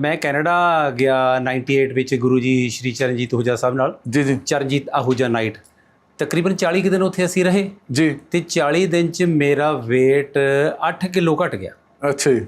ਮੈਂ ਕੈਨੇਡਾ ਗਿਆ 98 ਵਿੱਚ ਗੁਰੂ ਜੀ ਸ਼੍ਰੀ ਚਰਨਜੀਤ ਹੁਜਾ ਸਾਹਿਬ ਨਾਲ। ਜੀ ਜੀ। ਚਰਨਜੀਤ ਆਹੂਜਾ ਨਾਈਟ। ਤਕਰੀਬਨ 40 ਕੁ ਦਿਨ ਉੱਥੇ ਅਸੀਂ ਰਹੇ। ਜੀ। ਤੇ 40 ਦਿਨ ਚ ਮੇਰਾ weight 8 ਕਿਲੋ ਘਟ ਗਿਆ। ਅੱਛਾ ਜੀ।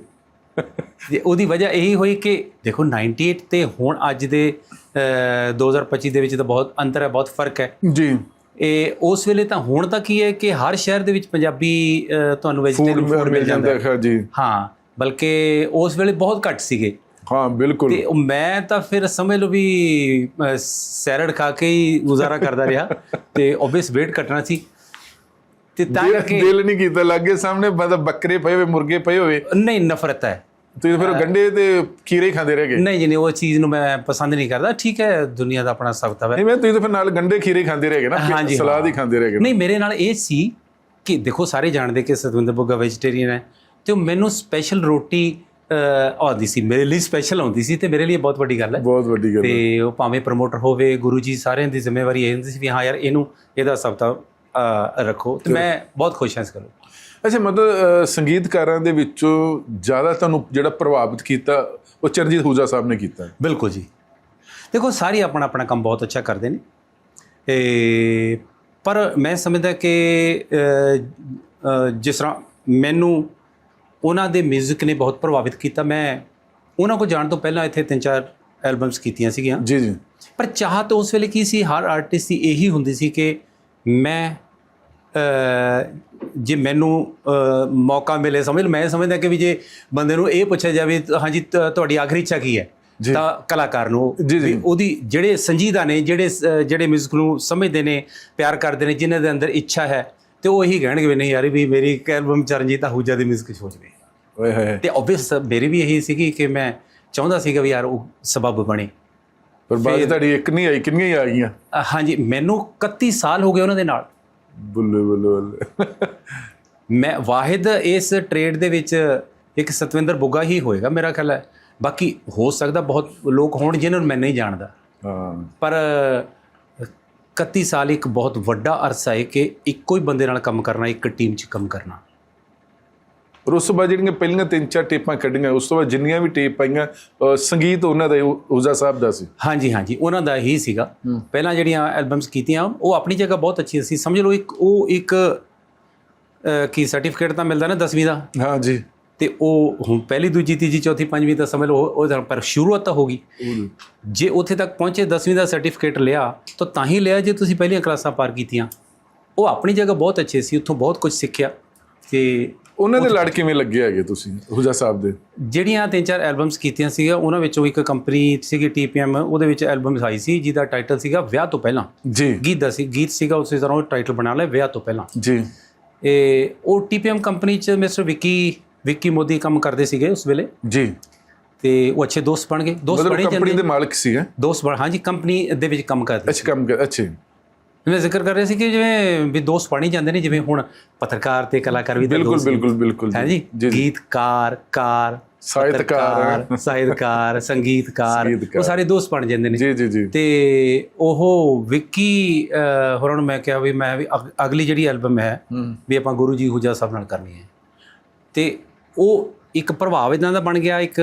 ਤੇ ਉਹਦੀ ਵਜ੍ਹਾ ਇਹੀ ਹੋਈ ਕਿ ਦੇਖੋ 98 ਤੇ ਹੁਣ ਅੱਜ ਦੇ ਅਹ, 2025 ਦੇ ਵਿੱਚ ਤਾਂ ਬਹੁਤ ਅੰਤਰ ਹੈ ਬਹੁਤ ਫ਼ਰਕ ਹੈ। ਜੀ। ਇਹ ਉਸ ਵੇਲੇ ਤਾਂ ਹੁਣ ਤਾਂ ਕੀ ਹੈ ਕਿ ਹਰ ਸ਼ਹਿਰ ਦੇ ਵਿੱਚ ਪੰਜਾਬੀ ਤੁਹਾਨੂੰ ਫੂਡ ਵੈਜੀਟੇਬਲ ਮਿਲ ਜਾਂਦਾ ਹੈ ਜੀ। ਹਾਂ ਬਲਕਿ ਉਸ ਵੇਲੇ ਬਹੁਤ ਘੱਟ ਸੀਗੇ। ਹਾਂ ਬਿਲਕੁਲ। ਤੇ ਮੈਂ ਤਾਂ ਫਿਰ ਸਮਝ ਲਓ ਵੀ ਸੈਲਡ ਖਾ ਕੇ ਹੀ ਗੁਜ਼ਾਰਾ ਕਰਦਾ ਰਿਹਾ ਤੇ ਆਬਵੀਅਸ weight ਘਟਣਾ ਸੀ। ਤੇ ਤਾਂ ਕਰਕੇ ਦਿਲ ਨਹੀਂ ਕੀਤਾ ਲੱਗੇ ਸਾਹਮਣੇ ਮਤਲਬ ਬੱਕਰੇ ਪਏ ਹੋਏ ਮੁਰਗੇ ਪਏ ਹੋਏ। ਨਹੀਂ ਨਫ਼ਰਤ ਹੈ। ਤੁਸੀਂ ਫਿਰ ਗੰਡੇ ਤੇ ਖੀਰੇ ਖਾਂਦੇ ਰਹਿ ਗਏ। ਨਹੀਂ ਜੀ ਨਹੀਂ ਉਹ ਚੀਜ਼ ਨੂੰ ਮੈਂ ਪਸੰਦ ਨਹੀਂ ਕਰਦਾ। ਠੀਕ ਹੈ ਦੁਨੀਆ ਦਾ ਆਪਣਾ ਸਬਤਾ ਹੈ। ਨਹੀਂ ਮੈਂ ਤੁਸੀਂ ਤਾਂ ਫਿਰ ਨਾਲ ਗੰਡੇ ਖੀਰੇ ਖਾਂਦੇ ਰਹਿ ਗਏ ਨਾ ਸਲਾਦ ਹੀ ਖਾਂਦੇ ਰਹਿ ਗਏ ਨਹੀਂ ਮੇਰੇ ਨਾਲ ਇਹ ਸੀ ਕਿ ਦੇਖੋ ਸਾਰੇ ਜਾਣਦੇ ਕਿ ਸਤਵਿੰਦਰ ਬੁੱਗਾ ਵੈਜੀਟੇਰੀਅਨ ਹੈ। ਤੇ ਮੈਨੂੰ ਸਪੈਸ਼ਲ ਰੋਟੀ ਆਉਂਦੀ ਸੀ ਮੇਰੇ ਲਈ ਸਪੈਸ਼ਲ ਆਉਂਦੀ ਸੀ ਤੇ ਮੇਰੇ ਲਈ ਬਹੁਤ ਵੱਡੀ ਗੱਲ ਹੈ। ਬਹੁਤ ਵੱਡੀ ਗੱਲ ਹੈ। ਤੇ ਉਹ ਭਾਵੇਂ ਪ੍ਰਮੋਟਰ ਹੋਵੇ ਗੁਰੂ ਜੀ ਸਾਰਿਆਂ ਦੀ ਜ਼ਿੰਮੇਵਾਰੀ ਇਹ ਹੁੰਦੀ ਸੀ ਵੀ ਹਾਂ ਯਾਰ ਇਹਨੂੰ ਇਹਦਾ ਸਬਤਾ ਰੱਖੋ ਤੇ ਮੈਂ ਬਹੁਤ ਖੁਸ਼ ਹਾਂ ਇਸ ਗੱਲ ਅੱਛਾ ਮਤਲਬ ਸੰਗੀਤਕਾਰਾਂ ਦੇ ਵਿੱਚੋਂ ਜ਼ਿਆਦਾ ਤੁਹਾਨੂੰ ਜਿਹੜਾ ਪ੍ਰਭਾਵਿਤ ਕੀਤਾ ਉਹ ਚਰਨਜੀਤ ਹੂਜਾ ਸਾਹਿਬ ਨੇ ਕੀਤਾ। ਬਿਲਕੁਲ ਜੀ। ਦੇਖੋ ਸਾਰੇ ਆਪਣਾ ਆਪਣਾ ਕੰਮ ਬਹੁਤ ਅੱਛਾ ਕਰਦੇ ਨੇ। ਤੇ ਪਰ ਮੈਂ ਸਮਝਦਾ ਕਿ ਜਿਸ ਤਰ੍ਹਾਂ ਮੈਨੂੰ ਉਹਨਾਂ ਦੇ 뮤직 ਨੇ ਬਹੁਤ ਪ੍ਰਭਾਵਿਤ ਕੀਤਾ। ਮੈਂ ਉਹਨਾਂ ਕੋ ਜਾਣ ਤੋਂ ਪਹਿਲਾਂ ਇੱਥੇ ਤਿੰਨ ਚਾਰ ਐਲਬਮਸ ਕੀਤੀਆਂ ਸੀਗੀਆਂ। ਜੀ ਜੀ। ਪਰ ਚਾਹਤ ਉਸ ਵੇਲੇ ਕੀ ਸੀ? ਹਰ ਆਰਟਿਸਟ ਦੀ ਇਹੀ ਹੁੰਦੀ ਸੀ ਕਿ ਮੈਂ ਜੇ ਮੈਨੂੰ ਮੌਕਾ ਮਿਲੇ ਸਮਝ ਮੈਂ ਸਮਝਦਾ ਕਿ ਵੀ ਜੇ ਬੰਦੇ ਨੂੰ ਇਹ ਪੁੱਛਿਆ ਜਾਵੇ ਹਾਂਜੀ ਤੁਹਾਡੀ ਆਖਰੀ ਇੱਛਾ ਕੀ ਹੈ? ਤਾਂ ਕਲਾਕਾਰ ਨੂੰ ਉਹਦੀ ਜਿਹੜੇ ਸੰਜੀਦਾ ਨੇ ਜਿਹੜੇ ਜਿਹੜੇ ਮਿਊਜ਼ਿਕ ਨੂੰ ਸਮਝਦੇ ਨੇ ਪਿਆਰ ਕਰਦੇ ਨੇ ਜਿਨ੍ਹਾਂ ਦੇ ਅੰਦਰ ਇੱਛਾ ਹੈ ਤੇ ਉਹ ਇਹੀ ਕਹਿਣਗੇ ਵੀ ਨਹੀਂ ਯਾਰ ਵੀ ਮੇਰੀ ਇੱਕ ਐਲਬਮ ਚਰਨਜੀਤ ਆਹੂਜਾ ਦੀ 뮤직 ਸੋਚ ਵੇ ਓਏ ਹੋਏ ਤੇ ਆਬਵੀਅਸ ਮੇਰੀ ਵੀ ਇਹੀ ਸੀਗੀ ਕਿ ਮੈਂ ਚਾਹੁੰਦਾ ਸੀਗਾ ਵੀ ਯਾਰ ਉਹ ਸਬਬ ਬਣੇ। ਪਰ ਬਾਅਦ ਤੁਹਾਡੀ ਇੱਕ ਨਹੀਂ ਆਈ ਕਿੰਨੀਆਂ ਆ ਗਈਆਂ? ਹਾਂਜੀ ਮੈਨੂੰ 31 ਸਾਲ ਹੋ ਗਏ ਉਹਨਾਂ ਦੇ ਨਾਲ। ਬੱਲੇ ਬੱਲੇ ਬੱਲੇ। ਮੈਂ ਵਾਹਿਦ ਇਸ ਟ੍ਰੇਡ ਦੇ ਵਿੱਚ ਇੱਕ ਸਤਵਿੰਦਰ ਬੁੱਗਾ ਹੀ ਹੋਏਗਾ ਮੇਰਾ ਖਿਆਲ ਹੈ। ਬਾਕੀ ਹੋ ਸਕਦਾ ਬਹੁਤ ਲੋਕ ਹੋਣ ਜਿਨ੍ਹਾਂ ਨੂੰ ਮੈਂ ਨਹੀਂ ਜਾਣਦਾ। ਹਾਂ। ਪਰ 31 ਸਾਲ ਇੱਕ ਬਹੁਤ ਵੱਡਾ ਅਰਸਾ ਹੈ ਕਿ ਇੱਕੋ ਹੀ ਬੰਦੇ ਨਾਲ ਕੰਮ ਕਰਨਾ ਇੱਕ ਟੀਮ 'ਚ ਕੰਮ ਕਰਨਾ। ਪਰ ਉਸ ਤੋਂ ਬਾਅਦ ਜਿਹੜੀਆਂ ਪਹਿਲੀਆਂ ਤਿੰਨ ਚਾਰ ਟੇਪਾਂ ਕੱਢੀਆਂ ਉਸ ਤੋਂ ਬਾਅਦ ਜਿੰਨੀਆਂ ਵੀ ਟੇਪ ਅਹ ਸੰਗੀਤ ਉਹਨਾਂ ਦਾ ਹੂਜਾ ਸਾਹਿਬ ਦਾ ਸੀ। ਹਾਂਜੀ ਹਾਂਜੀ ਉਹਨਾਂ ਦਾ ਹੀ ਸੀਗਾ। ਪਹਿਲਾਂ ਜਿਹੜੀਆਂ ਐਲਬਮਸ ਕੀਤੀਆਂ ਉਹ ਆਪਣੀ ਜਗ੍ਹਾ ਬਹੁਤ ਅੱਛੀਆਂ ਸੀ। ਸਮਝ ਲਓ ਇੱਕ ਉਹ ਇੱਕ ਕੀ ਸਰਟੀਫਿਕੇਟ ਤਾਂ ਮਿਲਦਾ ਨਾ 10ਵੀਂ ਦਾ? ਹਾਂ ਜੀ। ਤੇ ਉਹ ਹੁਣ ਪਹਿਲੀ ਦੂਜੀ ਤੀਜੀ ਚੌਥੀ ਪੰਜਵੀਂ ਤਾਂ ਸਮਝ ਲਓ ਉਹ- ਉਹਦਾ ਪਰ ਸ਼ੁਰੂਆਤ ਤਾਂ ਹੋ ਗਈ। ਜੇ ਉੱਥੇ ਤੱਕ ਪਹੁੰਚੇ 10ਵੀਂ ਦਾ ਸਰਟੀਫਿਕੇਟ ਲਿਆ ਤਾਂ ਤਾਂ ਹੀ ਲਿਆ ਜੇ ਤੁਸੀਂ ਪਹਿਲੀਆਂ ਕਲਾਸਾਂ ਪਾਰ ਕੀਤੀਆਂ। ਉਹ ਆਪਣੀ ਜਗ੍ਹਾ ਬਹੁਤ ਅੱਛੇ ਸੀ ਉੱਥੋਂ ਬਹੁਤ ਕੁਝ ਸਿੱਖਿਆ। ਤੇ ਉਹਨਾਂ ਦੇ ਲੜ ਕਿਵੇਂ ਲੱਗੇ ਹੈਗੇ ਤੁਸੀਂ ਹੂਜਾ ਸਾਹਿਬ ਦੇ? ਜਿਹੜੀਆਂ ਤਿੰਨ ਚਾਰ ਐਲਬਮਸ ਕੀਤੀਆਂ ਸੀਗਾ ਉਹਨਾਂ ਵਿੱਚੋਂ ਇੱਕ ਕੰਪਨੀ ਸੀਗੀ ਟੀਪੀਐਮ ਉਹਦੇ ਵਿੱਚ ਐਲਬਮਸ ਆਈ ਸੀ ਜਿਹਦਾ ਟਾਈਟਲ ਸੀਗਾ ਵਿਆਹ ਤੋਂ ਪਹਿਲਾਂ। ਜੀ। ਗੀਤ ਦਾ ਸੀ ਗੀਤ ਸੀਗਾ ਉਸੇ ਤਰ੍ਹਾਂ ਉਹ ਟਾਈਟਲ ਬਣਾ ਲਿਆ ਵਿਆਹ ਤੋਂ ਪਹਿਲਾਂ। ਜੀ। ਇਹ ਉਹ ਟੀਪੀਐਮ ਕੰਪਨੀ 'ਚ ਮਿਸਟਰ ਵਿੱਕੀ ਵਿੱਕੀ ਮੋਦੀ ਕੰਮ ਕਰਦੇ ਸੀਗੇ ਉਸ ਵੇਲੇ। ਜੀ। ਤੇ ਉਹ ਅੱਛੇ ਦੋਸਤ ਬਣ ਗਏ। ਦੋਸਤ ਬਣੇ ਕੰਪਨੀ ਜਾਂਦੇ ਦੇ ਮਾਲਕ ਸੀ ਹੈ? ਦੋਸਤ ਬਣ ਹਾਂਜੀ ਕੰਪਨੀ ਦੇ ਵਿੱਚ ਕੰਮ ਕਰਦੇ ਅੱਛਾ ਕੰਮ ਕਰ ਅੱਛਾ। ਮੈਂ ਜ਼ਿਕਰ ਕਰ ਰਿਹਾ ਸੀ ਕਿ ਜਿਵੇਂ ਵੀ ਦੋਸਤ ਬਣ ਜਾਂਦੇ ਨੇ ਜਿਵੇਂ ਹੁਣ ਪੱਤਰਕਾਰ ਤੇ ਕਲਾਕਾਰ ਵੀ ਬਿਲਕੁਲ। ਬਿਲਕੁਲ ਬਿਲਕੁਲ ਹੈ ਜੀ। ਗੀਤਕਾਰ ਕਾਰ ਸਾਹਿਤਕਾਰ। ਸਾਹਿਤਕਾਰ ਸੰਗੀਤਕਾਰ। ਉਹ ਸਾਰੇ ਦੋਸਤ ਬਣ ਜਾਂਦੇ ਨੇ। ਜੀ ਜੀ ਜੀ। ਤੇ ਉਹ ਵਿੱਕੀ ਹੋਰਾਂ ਨੂੰ ਮੈਂ ਕਿਹਾ ਵੀ ਮੈਂ ਵੀ ਅਗ- ਅਗਲੀ ਜਿਹੜੀ ਐਲਬਮ ਹੈ। ਵੀ ਆਪਾਂ ਗੁਰੂ ਜੀ ਹੁਜਾ ਸਾਹਿਬ ਨਾਲ ਕਰਨੀ ਹੈ। ਤੇ ਉਹ ਇੱਕ ਪ੍ਰਭਾਵ ਇਦਾਂ ਦਾ ਬਣ ਗਿਆ ਇੱਕ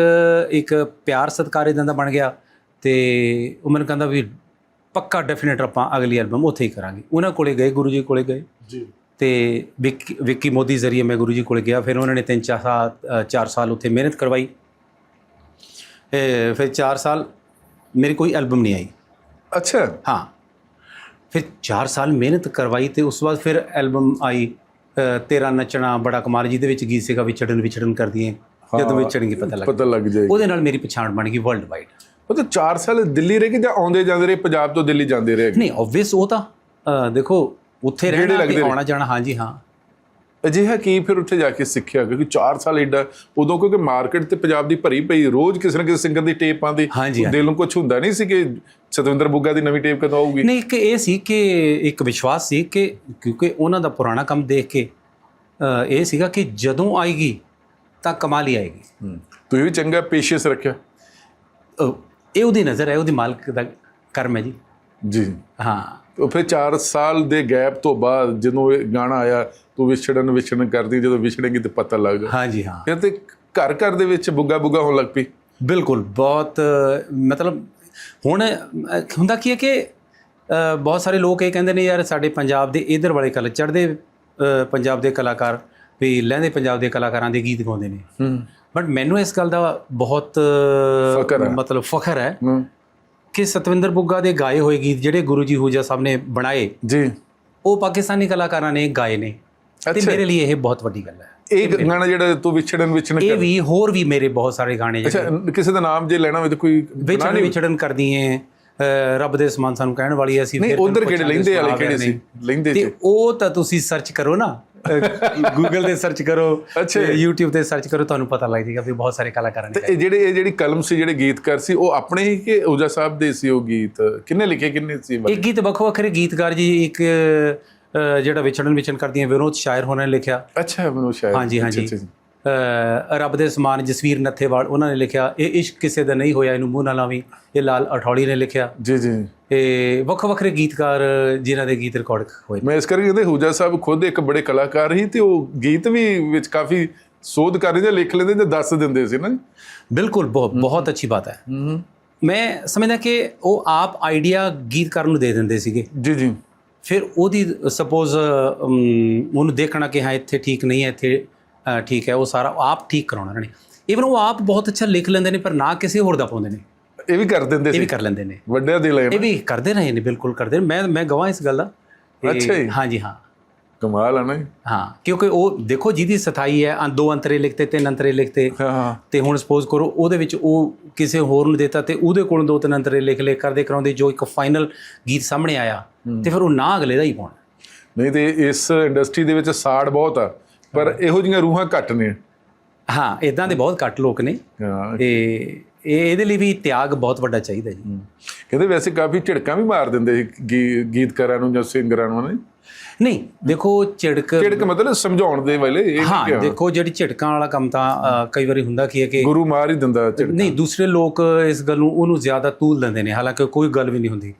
ਇੱਕ ਪਿਆਰ ਸਤਿਕਾਰ ਇਦਾਂ ਦਾ ਬਣ ਗਿਆ ਤੇ ਉਹ ਮੈਨੂੰ ਕਹਿੰਦਾ ਵੀ ਪੱਕਾ ਡੈਫੀਨਿਟ ਆਪਾਂ ਅਗਲੀ ਐਲਬਮ ਉੱਥੇ ਹੀ ਕਰਾਂਗੇ। ਉਹਨਾਂ ਕੋਲੇ ਗਏ ਗੁਰੂ ਜੀ ਕੋਲੇ ਗਏ ਜੀ। ਤੇ ਵਿੱਕੀ ਵਿੱਕੀ ਮੋਦੀ ਜ਼ਰੀਏ ਮੈਂ ਗੁਰੂ ਜੀ ਕੋਲ ਗਿਆ ਫਿਰ ਉਹਨਾਂ ਨੇ ਤਿੰਨ ਚਾਰ ਸਾਲ ਅ, ਚਾਰ ਸਾਲ ਉੱਥੇ ਮਿਹਨਤ ਕਰਵਾਈ। ਇਹ ਫਿਰ 4 ਸਾਲ ਮੇਰੀ ਕੋਈ ਐਲਬਮ ਨਹੀਂ ਆਈ। ਅੱਛਾ। ਹਾਂ। ਫਿਰ 4 ਸਾਲ ਮਿਹਨਤ ਕਰਵਾਈ ਤੇ ਉਸ ਤੋਂ ਬਾਅਦ ਫਿਰ ਐਲਬਮ ਆਈ। ਤੇਰਾ ਨੱਚਣਾ ਬੜਾ ਕਮਾਲ ਜਿਹਦੇ ਵਿੱਚ ਗੀਤ ਸੀਗਾ ਵਿਛੜਨ ਵਿਛੜਨ ਕਰਦੀ ਹੈ ਜਦੋਂ ਵਿਛੜਨਗੇ ਪਤਾ ਲੱਗ ਪਤਾ ਲੱਗ ਜਾਏ ਉਹਦੇ ਨਾਲ ਮੇਰੀ ਪਛਾਣ ਬਣ ਗਈ ਵਰਲਡ ਵਾਈਡ ਉਹ ਤਾਂ 4 ਸਾਲ ਦਿੱਲੀ ਰਹਿ ਕੇ ਜਾਂ ਆਉਂਦੇ ਜਾਂਦੇ ਰਹੇ ਪੰਜਾਬ ਤੋਂ ਦਿੱਲੀ ਜਾਂਦੇ ਰਹੇ? ਨਹੀਂ ਆਬਵੀਅਸ ਉਹ ਤਾਂ ਦੇਖੋ ਉੱਥੇ ਰਹਿਣਾ ਲੱਗਦੇ ਤੇ। ਆਉਣਾ ਜਾਣਾ ਹਾਂਜੀ ਹਾਂ। ਅਜਿਹਾ ਕੀ ਫਿਰ ਉੱਥੇ ਜਾ ਕੇ ਸਿੱਖਿਆ? ਕਿਉਂਕਿ 4 ਸਾਲ ਏਡਾ ਉਦੋਂ ਕਿਉਂਕਿ ਮਾਰਕੀਟ ਤੇ ਪੰਜਾਬ ਦੀ ਭਰੀ ਪਈ ਰੋਜ਼ ਕਿਸੇ ਨਾ ਕਿਸੇ ਸਿੰਗਰ ਦੀ ਟੇਪ ਆਉਂਦੀ ਹਾਂਜੀ, ਦਿਲ ਨੂੰ ਕੁਝ ਹੁੰਦਾ ਨਹੀਂ ਸੀ ਕਿ ਸਤਵਿੰਦਰ ਬੁੱਗਾ ਦੀ ਨਵੀਂ ਟੇਪ ਕਦੋਂ ਆਊਗੀ? ਨਹੀਂ ਇੱਕ ਇਹ ਸੀ ਕਿ ਇੱਕ ਵਿਸ਼ਵਾਸ ਸੀ ਕਿ ਕਿਉਂਕਿ ਉਹਨਾਂ ਦਾ ਪੁਰਾਣਾ ਕੰਮ ਦੇਖ ਕੇ ਇਹ ਸੀਗਾ ਕਿ ਜਦੋਂ ਆਏਗੀ ਤਾਂ ਕਮਾਲ ਹੀ ਆਏਗੀ। ਤੁਸੀਂ ਵੀ ਚੰਗਾ ਪੇਸ਼ੈਂਸ ਰੱਖਿਆ? ਇਹ ਉਹਦੀ ਨਜ਼ਰ ਹੈ ਉਹਦੀ ਮਾਲਕ ਦਾ ਕਰਮ ਹੈ ਜੀ। ਜੀ। ਹਾਂ। ਉਹ ਫਿਰ 4 ਸਾਲ ਦੇ ਗੈਪ ਤੋਂ ਬਾਅਦ ਜਦੋਂ ਇਹ ਗਾਣਾ ਆਇਆ ਤੂੰ ਵਿਛੜਨ ਵਿਛੜਨ ਕਰਦੀ ਜਦੋਂ ਵਿਛੜੇਂਗੀ ਤੇ ਪਤਾ ਲੱਗ ਹਾਂਜੀ ਹਾਂ। ਫਿਰ ਤੇ ਘਰ ਘਰ ਦੇ ਵਿੱਚ ਬੁੱਗਾ ਬੁੱਗਾ ਹੋਣ ਲੱਗ ਪਈ। ਬਿਲਕੁਲ ਬਹੁਤ ਮਤਲਬ ਹੁਣ ਹੁੰਦਾ ਕੀ ਹੈ ਕਿ ਬਹੁਤ ਸਾਰੇ ਲੋਕ ਇਹ ਕਹਿੰਦੇ ਨੇ ਯਾਰ ਸਾਡੇ ਪੰਜਾਬ ਦੇ ਇਧਰ ਵਾਲੇ ਕਲਾ ਚੜ੍ਹਦੇ ਅ, ਪੰਜਾਬ ਦੇ ਕਲਾਕਾਰ ਵੀ ਲਹਿੰਦੇ ਪੰਜਾਬ ਦੇ ਕਲਾਕਾਰਾਂ ਦੇ ਗੀਤ ਗਾਉਂਦੇ ਨੇ। ਹੂੰ। ਬਟ ਮੈਨੂੰ ਇਸ ਗੱਲ ਦਾ ਬਹੁਤ। ਮਤਲਬ ਫਖਰ ਹੈ ਹੂੰ। ਕਿ ਸਤਵਿੰਦਰ ਬੁੱਗਾ ਦੇ ਗਾਏ ਹੋਏ ਗੀਤ ਜਿਹੜੇ ਗੁਰੂ ਜੀ ਹੂਜਾ ਸਾਹਿਬ ਨੇ ਬਣਾਏ ਜੀ। ਉਹ ਪਾਕਿਸਤਾਨੀ ਕਲਾਕਾਰਾਂ ਨੇ ਗਾਏ ਨੇ। ਤੇ। ਮੇਰੇ ਲਈ ਇਹ ਬਹੁਤ ਵੱਡੀ ਗੱਲ ਹੈ। ਇਹ ਗਾਣਾ ਜਿਹੜਾ ਤੂੰ ਵਿਛੜਨ ਵਿਛੜਨ ਇਹ ਵੀ ਹੋਰ ਵੀ ਮੇਰੇ ਬਹੁਤ ਸਾਰੇ ਗਾਣੇ ਜਿਹੜੇ ਅੱਛਾ ਕਿਸੇ ਦਾ ਨਾਮ ਜੇ ਲੈਣਾ ਹੋਵੇ ਤਾਂ ਕੋਈ ਵਿਚੜਨ ਵਿਚੜਨ ਕਰਦੀ ਅ, ਰੱਬ ਦੇ ਸਮਾਨ ਸਾਨੂੰ ਕਹਿਣ ਵਾਲੀ ਅਸੀਂ ਨਹੀਂ ਉਧਰ ਕਿਹੜੇ ਲੈਂਦੇ ਵਾਲੇ ਕਿਹੜੇ ਸੀ? ਲੈਂਦੇ ਤੇ ਉਹ ਤਾਂ ਤੁਸੀਂ ਸਰਚ ਕਰੋ ਨਾ। ਗੂਗਲ ਤੇ ਸਰਚ ਕਰੋ ਅੱਛਾ। YouTube ਤੇ ਸਰਚ ਕਰੋ ਤੁਹਾਨੂੰ ਪਤਾ ਲੱਗ ਜਾਏਗਾ ਵੀ ਬਹੁਤ ਸਾਰੇ ਕਲਾਕਾਰਾਂ ਨੇ ਤੇ ਜਿਹੜੇ ਇਹ ਜਿਹੜੀ ਕਲਮ ਸੀ ਜਿਹੜੇ ਗੀਤਕਾਰ ਸੀ ਉਹ ਆਪਣੇ ਹੀ ਕਿ ਊਜਾ ਸਾਹਿਬ ਦੇ ਸੀ ਉਹ ਗੀਤ? ਕਿੰਨੇ ਲਿਖੇ ਕਿੰਨੇ ਸੀ ਇਹ ਗੀਤ ਵੱਖੋ ਵੱਖਰੇ ਗੀਤਕਾਰ ਜੀ ਇੱਕ ਜਿਹੜਾ ਵਿਚੜਨ ਵਿਚਨ ਕਰਦੀਆਂ ਵਿਨੋਦ ਸ਼ਾਇਰ ਹੋਣਾ ਨੇ ਲਿਖਿਆ। ਅੱਛਾ ਮੈਨੂੰ ਸ਼ਾਇਦ ਹਾਂਜੀ ਹਾਂਜੀ। ਰੱਬ ਦੇ ਸਮਾਨ ਜਸਵੀਰ ਨੱਥੇਵਾਲ ਉਹਨਾਂ ਨੇ ਲਿਖਿਆ ਇਹ ਇਸ਼ਕ ਕਿਸੇ ਦਾ ਨਹੀਂ ਹੋਇਆ ਇਹਨੂੰ ਮੂੰਹ ਨਾ ਲਾਵੀਂ ਇਹ ਲਾਲ ਅਠੌਲੀ ਨੇ ਲਿਖਿਆ। ਜੀ ਜੀ। ਇਹ ਵੱਖੋ ਵੱਖਰੇ ਗੀਤਕਾਰ ਜਿਨ੍ਹਾਂ ਦੇ ਗੀਤ ਰਿਕਾਰਡ ਹੋਏ। ਮੈਂ ਇਸ ਕਰਕੇ ਕਹਿੰਦੇ ਹੂਜਾ ਸਾਹਿਬ ਖੁਦ ਇੱਕ ਬੜੇ ਕਲਾਕਾਰ ਸੀ ਤੇ ਉਹ ਗੀਤ ਵੀ ਵਿੱਚ ਕਾਫੀ ਸੋਧ ਕਰ ਜਾਂ ਲਿਖ ਲੈਂਦੇ ਤੇ ਦੱਸ ਦਿੰਦੇ ਸੀ ਨਾ ਬਿਲਕੁਲ ਬਹੁਤ ਬਹੁਤ ਅੱਛੀ ਬਾਤ ਹੈ। ਮੈਂ ਸਮਝਦਾ ਕਿ ਉਹ ਆਪ ਆਈਡੀਆ ਗੀਤਕਾਰ ਨੂੰ ਦੇ ਦਿੰਦੇ ਸੀਗੇ। ਜੀ ਜੀ। ਫਿਰ ਉਹਦੀ ਸਪੋਜ਼ ਉਹਨੂੰ ਦੇਖਣਾ ਕਿ ਹਾਂ ਇੱਥੇ ਠੀਕ ਨਹੀਂ ਹੈ ਇੱਥੇ ਠੀਕ ਹੈ ਉਹ ਸਾਰਾ ਆਪ ਠੀਕ ਕਰਾਉਣਾ ਇਹਨਾਂ ਨੇ। ਇਵਨ ਉਹ ਆਪ ਬਹੁਤ ਅੱਛਾ ਲਿਖ ਲੈਂਦੇ ਨੇ ਪਰ ਨਾ ਕਿਸੇ ਹੋਰ ਦਾ ਪਾਉਂਦੇ ਨੇ। ਇਹ ਵੀ ਕਰ ਦਿੰਦੇ ਇਹ ਸੀ। ਵੀ ਕਰ ਲੈਂਦੇ ਨੇ। ਵੱਡਿਆਂ ਦੇ ਲੈਣ ਇਹ ਵੀ ਕਰਦੇ ਰਹੇ ਨੇ ਬਿਲਕੁਲ ਕਰਦੇ ਨੇ। ਮੈਂ ਮੈਂ ਗਵਾਹ ਇਸ ਗੱਲ ਦਾ। ਇਹ- ਅੱਛਾ ਜੀ। ਹਾਂਜੀ ਹਾਂ। ਕਮਾਲ ਆ ਨਾ ਹਾਂ ਕਿਉਂਕਿ ਉਹ ਦੇਖੋ ਜਿਹਦੀ ਸਥਾਈ ਹੈ ਦੋ ਅੰਤਰੇ ਲਿਖਤੇ ਤਿੰਨ ਅੰਤਰੇ ਲਿਖਤੇ। ਹਾਂ ਹਾਂ। ਤੇ ਹੁਣ ਸਪੋਜ਼ ਕਰੋ ਉਹਦੇ ਵਿੱਚ ਉਹ ਕਿਸੇ ਹੋਰ ਨੂੰ ਦਿੱਤਾ ਤੇ ਉਹਦੇ ਕੋਲ ਦੋ ਤਿੰਨ ਅੰਤਰੇ ਲਿਖ ਲੈ ਕਰਦੇ ਕਰਾਉਂਦੇ ਜੋ ਇੱਕ ਫਾਈਨਲ ਗੀਤ ਸਾਹਮਣੇ ਆਇਆ ਤੇ ਫਿਰ ਉਹ ਨਾ ਅਗਲੇ ਦਾ ਹੀ ਪਾਉਣਾ। ਨਹੀਂ ਤੇ ਇਸ ਇੰਡਸਟਰੀ ਦੇ ਵਿੱਚ ਸਾੜ ਬਹੁਤ ਆ। ਪਰ ਇਹੋ ਜਿਹੀਆਂ ਰੂਹਾਂ ਘੱਟ ਨੇ। ਹਾਂ ਇਦਾਂ ਦੇ ਬਹੁਤ ਘੱਟ ਲੋਕ ਨੇ। ਤੇ ਇਹ ਇਹਦੇ ਲਈ ਵੀ ਤਿਆਗ ਬਹੁਤ ਵੱਡਾ ਚਾਹੀਦਾ ਜੀ। ਕਹਿੰਦੇ ਵੈਸੇ ਕਾਫੀ ਝਿੜਕਾਂ ਵੀ ਮਾਰ ਦਿੰਦੇ ਸੀ ਗੀਤਕਾਰਾਂ ਨੂੰ ਜਾਂ ਸਿੰਗਰਾਂ ਨੂੰ ਨੇ ਨਹੀਂ ਦੇਖੋ ਝਿੜਕ ਝਿੜਕ ਮਤਲਬ ਸਮਝਾਉਣ ਦੇ ਵੇਲੇ ਇਹ ਹਾਂ ਦੇਖੋ ਜਿਹੜੀ ਝਿੜਕਾਂ ਵਾਲਾ ਕੰਮ ਤਾਂ ਕਈ ਵਾਰੀ ਹੁੰਦਾ ਕੀ ਹੈ ਕਿ ਗੁਰੂ ਮਾਰ ਹੀ ਦਿੰਦਾ ਝਿੜਕ। ਨਹੀਂ ਦੂਸਰੇ ਲੋਕ ਇਸ ਗੱਲ ਨੂੰ ਉਹਨੂੰ ਜ਼ਿਆਦਾ ਤੂਲ ਦਿੰਦੇ ਨੇ ਹਾਲਾਂਕਿ ਕੋਈ ਗੱਲ ਵੀ ਨਹੀਂ ਹੁੰਦੀ।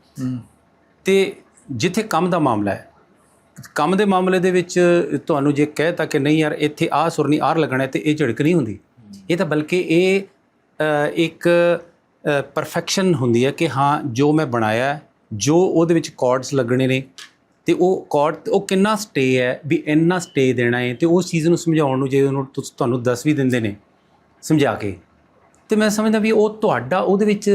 ਤੇ ਜਿੱਥੇ ਕੰਮ ਦਾ ਮਾਮਲਾ ਹੈ ਕੰਮ ਦੇ ਮਾਮਲੇ ਦੇ ਵਿੱਚ ਤੁਹਾਨੂੰ ਜੇ ਕਹਿ ਤਾ ਕਿ ਨਹੀਂ ਯਾਰ, ਇੱਥੇ ਆਹ ਸੁਰਨੀ ਨਹੀਂ ਆਰ ਲੱਗਣਾ ਹੈ ਤੇ ਇਹ ਝਿੜਕ ਨਹੀਂ ਹੁੰਦੀ। ਇਹ ਤਾਂ ਬਲਕਿ ਇਹ ਇੱਕ ਪਰਫੈਕਸ਼ਨ ਹੁੰਦੀ ਹੈ ਕਿ ਹਾਂ, ਜੋ ਮੈਂ ਬਣਾਇਆ ਜੋ ਉਹਦੇ ਵਿੱਚ ਕਾਰਡਸ ਲੱਗਣੇ ਨੇ, ਤੇ ਉਹ ਕਾਰਡ ਉਹ ਕਿੰਨਾ ਸਟੇ ਹੈ, ਵੀ ਇੰਨਾ ਸਟੇ ਦੇਣਾ ਹੈ, ਤੇ ਉਸ ਚੀਜ਼ ਨੂੰ ਸਮਝਾਉਣ ਨੂੰ ਜੇ ਉਹਨੂੰ ਤੁਸ- ਤੁਹਾਨੂੰ ਦੱਸ ਵੀ ਦਿੰਦੇ ਨੇ, ਸਮਝਾ ਕੇ। ਤੇ ਮੈਂ ਸਮਝਦਾ ਵੀ ਉਹ ਤੁਹਾਡਾ ਉਹਦੇ ਵਿੱਚ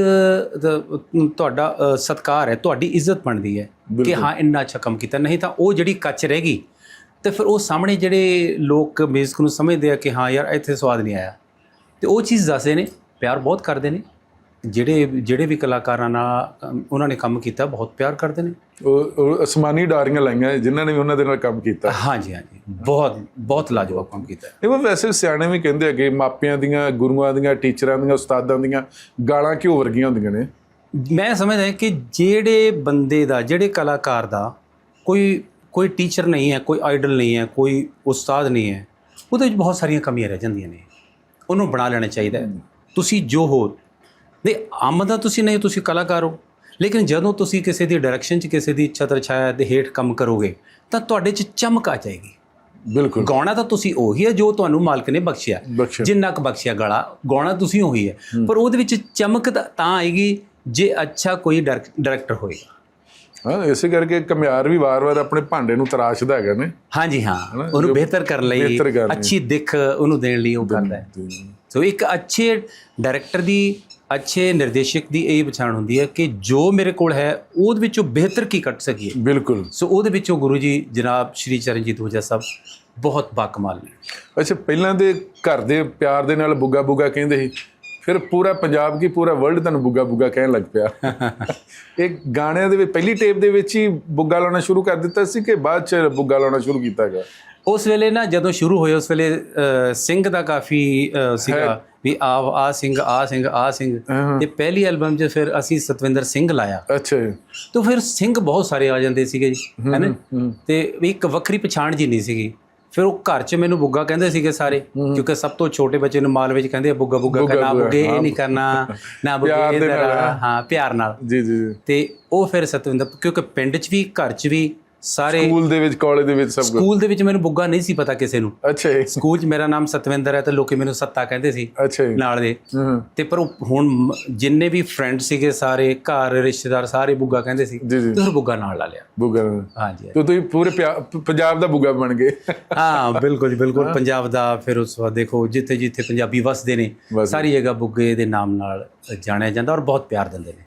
ਤੁਹਾਡਾ ਸਤਿਕਾਰ ਹੈ ਤੁਹਾਡੀ ਇੱਜ਼ਤ ਬਣਦੀ ਹੈ ਕਿ ਹਾਂ ਇੰਨਾ ਅੱਛਾ ਕੰਮ ਕੀਤਾ। ਨਹੀਂ ਤਾਂ ਉਹ ਜਿਹੜੀ ਕੱਚ ਰਹਿ ਗਈ ਤੇ ਫਿਰ ਉਹ ਸਾਹਮਣੇ ਜਿਹੜੇ ਲੋਕ ਮਿਊਜ਼ਿਕ ਨੂੰ ਸਮਝਦੇ ਆ ਕਿ ਹਾਂ ਯਾਰ ਇੱਥੇ ਸਵਾਦ ਨਹੀਂ ਆਇਆ। ਤੇ ਉਹ ਚੀਜ਼ ਦੱਸਦੇ ਨੇ ਪਿਆਰ ਬਹੁਤ ਕਰਦੇ ਨੇ। ਜਿਹੜੇ ਜਿਹੜੇ ਵੀ ਕਲਾਕਾਰਾਂ ਨਾਲ ਉਹਨਾਂ ਨੇ ਕੰਮ ਕੀਤਾ ਬਹੁਤ ਪਿਆਰ ਕਰਦੇ ਨੇ। ਉਹ ਅਸਮਾਨੀ ਡਾਰੀਆਂ ਲਾਈਆਂ ਜਿਨ੍ਹਾਂ ਨੇ ਵੀ ਉਹਨਾਂ ਦੇ ਨਾਲ ਕੰਮ ਕੀਤਾ। ਹਾਂਜੀ ਹਾਂਜੀ। ਬਹੁਤ ਬਹੁਤ ਲਾਜਵਾਬ ਕੰਮ ਕੀਤਾ। ਇਹ ਵੈਸੇ ਸਿਆਣੇ ਵੀ ਕਹਿੰਦੇ ਹੈਗੇ ਮਾਪਿਆਂ ਦੀਆਂ ਗੁਰੂਆਂ ਦੀਆਂ ਟੀਚਰਾਂ ਦੀਆਂ ਉਸਤਾਦਾਂ ਦੀਆਂ ਗਾਲਾਂ ਘਿਓ ਵਰਗੀਆਂ ਹੁੰਦੀਆਂ ਨੇ? ਮੈਂ ਸਮਝਦਾ ਕਿ ਜਿਹੜੇ ਬੰਦੇ ਦਾ ਜਿਹੜੇ ਕਲਾਕਾਰ ਦਾ ਕੋਈ ਕੋਈ ਟੀਚਰ ਨਹੀਂ ਹੈ ਕੋਈ ਆਈਡਲ ਨਹੀਂ ਹੈ ਕੋਈ ਉਸਤਾਦ ਨਹੀਂ ਹੈ ਉਹਦੇ ਵਿੱਚ ਬਹੁਤ ਸਾਰੀਆਂ ਕਮੀਆਂ ਰਹਿ ਜਾਂਦੀਆਂ ਨੇ। ਉਹਨੂੰ ਬਣਾ ਲੈਣਾ ਚਾਹੀਦਾ ਤੁਸੀਂ ਜੋ ਹੋ ਦੇ ਆਮਦ ਤੁਸੀਂ ਨਹੀਂ ਤੁਸੀਂ ਕਲਾਕਾਰ ਹੋ। ਲੇਕਿਨ ਜਦੋਂ ਤੁਸੀਂ ਕਿਸੇ ਦੀ ਡਾਇਰੈਕਸ਼ਨ 'ਚ ਕਿਸੇ ਦੀ ਛਤਰ ਛਾਇਆ ਦੇ ਹੇਠ ਕੰਮ ਕਰੋਗੇ ਤਾਂ ਤੁਹਾਡੇ 'ਚ ਚਮਕ ਆ ਜਾਏਗੀ। ਬਿਲਕੁਲ। ਗਾਉਣਾ ਤਾਂ ਤੁਸੀਂ ਉਹੀ ਹੈ ਜੋ ਤੁਹਾਨੂੰ ਮਾਲਕ ਨੇ ਬਖਸ਼ਿਆ। ਜਿੰਨਾ ਕੁ ਬਖਸ਼ਿਆ ਗਲਾ ਗਾਉਣਾ ਤੁਸੀਂ ਉਹੀ ਹੈ। ਪਰ ਉਹਦੇ ਵਿੱਚ ਚਮਕ ਤਾਂ ਆਏਗੀ ਜੇ ਅੱਛਾ ਕੋਈ ਡਾਇਰੈਕਟਰ ਹੋਏਗਾ ਹਾਂ ਇਸੇ ਕਰਕੇ ਕਮਿਆਰ ਵੀ ਵਾਰ-ਵਾਰ ਆਪਣੇ ਭਾਂਡੇ ਨੂੰ ਤਰਾਸ਼ਦਾ ਹੈਗਾ ਨੇ। ਹਾਂਜੀ ਹਾਂ ਹਨਾ, ਉਹਨੂੰ ਬਿਹਤਰ ਕਰਨ ਲਈ। ਅੱਛੀ ਦਿੱਖ ਉਹਨੂੰ ਦੇਣ ਲਈ ਉਹ ਕਰਦਾ ਹੈ। ਸੋ ਇੱਕ ਅੱਛੇ ਡਾਇਰੈਕਟਰ ਦੀ ਅੱਛੇ ਨਿਰਦੇਸ਼ਕ ਦੀ ਇਹ ਪਛਾਣ ਹੁੰਦੀ ਹੈ ਕਿ ਜੋ ਮੇਰੇ ਕੋਲ ਹੈ ਉਹਦੇ ਵਿੱਚੋਂ ਬਿਹਤਰ ਕੀ ਕੱਢ ਸਕੀਏ। ਬਿਲਕੁਲ। ਸੋ ਉਹਦੇ ਵਿੱਚੋਂ ਗੁਰੂ ਜੀ ਜਨਾਬ ਸ਼੍ਰੀ ਚਰਨਜੀਤ ਓਝਾ ਸਾਹਿਬ ਬਹੁਤ ਬਾਕਮਾਲ ਨੇ। ਅੱਛਾ ਪਹਿਲਾਂ ਦੇ ਘਰ ਦੇ ਪਿਆਰ ਦੇ ਨਾਲ ਬੁੱਗਾ ਬੁੱਗਾ ਕਹਿੰਦੇ ਸੀ ਫਿਰ ਪੂਰਾ ਪੰਜਾਬ ਕੀ ਪੂਰਾ ਵਰਲਡ ਤੁਹਾਨੂੰ ਬੁੱਗਾ ਬੁੱਗਾ ਕਹਿਣ ਲੱਗ ਪਿਆ। ਇਹ ਗਾਣਿਆਂ ਦੇ ਵਿੱਚ ਪਹਿਲੀ ਟੇਪ ਦੇ ਵਿੱਚ ਹੀ ਬੁੱਗਾ ਲਾਉਣਾ ਸ਼ੁਰੂ ਕਰ ਦਿੱਤਾ ਸੀ ਕਿ ਬਾਅਦ ਚ ਬੁੱਗਾ ਲਾਉਣਾ ਸ਼ੁਰੂ ਕੀਤਾ ਗਿਆ? ਉਸ ਵੇਲੇ ਨਾ ਜਦੋਂ ਸ਼ੁਰੂ ਹੋਏ ਉਸ ਵੇਲੇ ਸਿੰਘ ਦਾ ਕਾਫੀ ਸੀਗਾ ਵੀ ਆ ਆ ਸਿੰਘ ਆ ਸਿੰਘ ਆ ਸਿੰਘ। ਤੇ ਪਹਿਲੀ ਐਲਬਮ 'ਚ ਫਿਰ ਅਸੀਂ ਸਤਵਿੰਦਰ ਸਿੰਘ ਲਾਇਆ। ਅੱਛਾ ਜੀ। ਤਾਂ ਫਿਰ ਸਿੰਘ ਬਹੁਤ ਸਾਰੇ ਆ ਜਾਂਦੇ ਸੀਗੇ ਜੀ ਹੈਨਾ ਤੇ ਇੱਕ ਵੱਖਰੀ ਪਛਾਣ ਜੀ ਨਹੀਂ ਸੀਗੀ। ਫਿਰ ਉਹ ਘਰ 'ਚ ਮੈਨੂੰ ਬੁੱਗਾ ਕਹਿੰਦੇ ਸੀਗੇ ਸਾਰੇ ਕਿਉਂਕਿ ਸਭ ਤੋਂ ਛੋਟੇ ਬੱਚੇ ਨੂੰ ਮਾਲ ਵਿੱਚ ਕਹਿੰਦੇ ਆ ਬੁੱਗਾ ਬੁੱਗਾ ਬੁੱਗਾ, ਕਰਨਾ ਬੁੱਗਾ, ਬੁੱਗੇ ਇਹ। ਨਹੀਂ ਕਰਨਾ ਨਾ ਬੁੱਗੇ ਪਿਆਰ ਦੇ ਇੱਧਰ ਨਾਲ, ਹਾਂ ਪਿਆਰ ਨਾਲ। ਜੀ ਜੀ ਜੀ। ਤੇ ਉਹ ਫਿਰ ਸਤਵਿੰਦਰ ਕਿਉਂਕਿ ਪਿੰਡ 'ਚ ਵੀ ਘਰ 'ਚ ਵੀ ਸਾਰੇ ਸਕੂਲ ਦੇ ਵਿੱਚ ਕਾਲਜ ਦੇ ਵਿੱਚ ਸਭ ਕੁਝ ਸਕੂਲ ਦੇ ਵਿੱਚ ਮੈਨੂੰ ਬੁੱਗਾ ਨਹੀਂ ਸੀ ਪਤਾ ਕਿਸੇ ਨੂੰ। ਅੱਛਾ ਜੀ। ਸਕੂਲ 'ਚ ਮੇਰਾ ਨਾਮ ਸਤਵਿੰਦਰ ਹੈ ਤੇ ਲੋਕੀ ਮੈਨੂੰ ਸੱਤਾ ਕਹਿੰਦੇ ਸੀ ਅੱਛਾ ਜੀ। ਨਾਲ ਦੇ। ਤੇ ਪਰ ਹੁਣ ਜਿੰਨੇ ਵੀ ਫਰੈਂਡ ਸੀਗੇ ਸਾਰੇ ਘਰ ਰਿਸ਼ਤੇਦਾਰ ਸਾਰੇ ਬੁੱਗਾ ਕਹਿੰਦੇ ਸੀ ਤੇ ਫਿਰ ਬੁੱਗਾ ਨਾਲ ਲਾ ਲਿਆ। ਬੁੱਗਾ ਹਾਂਜੀ ਤੇ ਤੁਸੀਂ ਪੂਰੇ ਪੰਜਾਬ ਦਾ ਬੁੱਗਾ ਬਣ ਗਏ। ਹਾਂ ਬਿਲਕੁਲ ਬਿਲਕੁਲ। ਪੰਜਾਬ ਦਾ ਫਿਰ ਉਸ ਵਾਰ ਦੇਖੋ ਜਿੱਥੇ ਜਿੱਥੇ ਪੰਜਾਬੀ ਵਸਦੇ ਨੇ। ਸਾਰੀ ਜਗ੍ਹਾ ਬੁੱਗੇ ਦੇ ਨਾਮ ਨਾਲ ਜਾਣਿਆ ਜਾਂਦਾ ਔਰ ਬਹੁਤ ਪਿਆਰ ਦਿੰਦੇ ਨੇ।